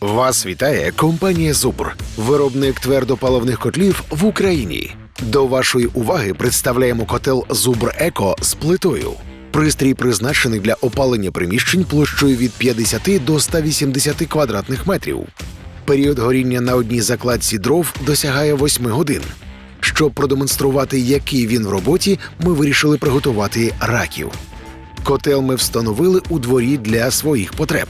Вас вітає компанія Зубр, виробник твердопаливних котлів в Україні. До вашої уваги представляємо котел Зубр Еко з плитою. Пристрій призначений для опалення приміщень площею від 50 до 180 квадратних метрів. Період горіння на одній закладці дров досягає 8 годин. Щоб продемонструвати, який він в роботі, ми вирішили приготувати раків. Котел ми встановили у дворі для своїх потреб.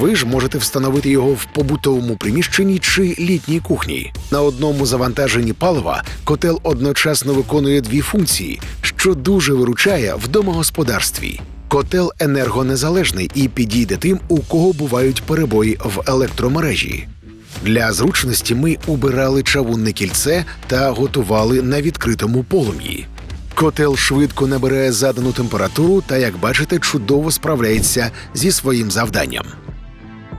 Ви ж можете встановити його в побутовому приміщенні чи літній кухні. На одному завантаженні палива котел одночасно виконує дві функції, що дуже виручає в домогосподарстві. Котел енергонезалежний і підійде тим, у кого бувають перебої в електромережі. Для зручності ми убирали чавунне кільце та готували на відкритому полум'ї. Котел швидко набирає задану температуру та, як бачите, чудово справляється зі своїм завданням.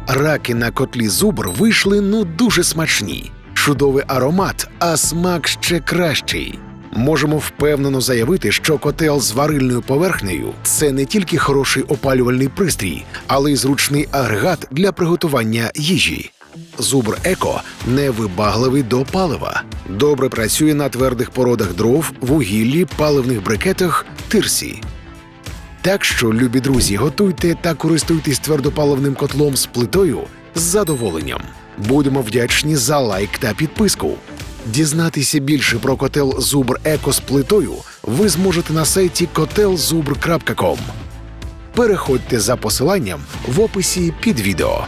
Раки на котлі зубр вийшли ну дуже смачні. Чудовий аромат, а смак ще кращий. Можемо впевнено заявити, що котел з варильною поверхнею це не тільки хороший опалювальний пристрій, але й зручний агрегат для приготування їжі. Зубр Еко невибагливий до палива. Добре працює на твердих породах дров, вугіллі, паливних брикетах, тирсі. Так що, любі друзі, готуйте та користуйтесь твердопаливним котлом з плитою з задоволенням. Будемо вдячні за лайк та підписку. Дізнатися більше про котел Зубр Еко з плитою ви зможете на сайті kotelzubr.com. Переходьте за посиланням в описі під відео.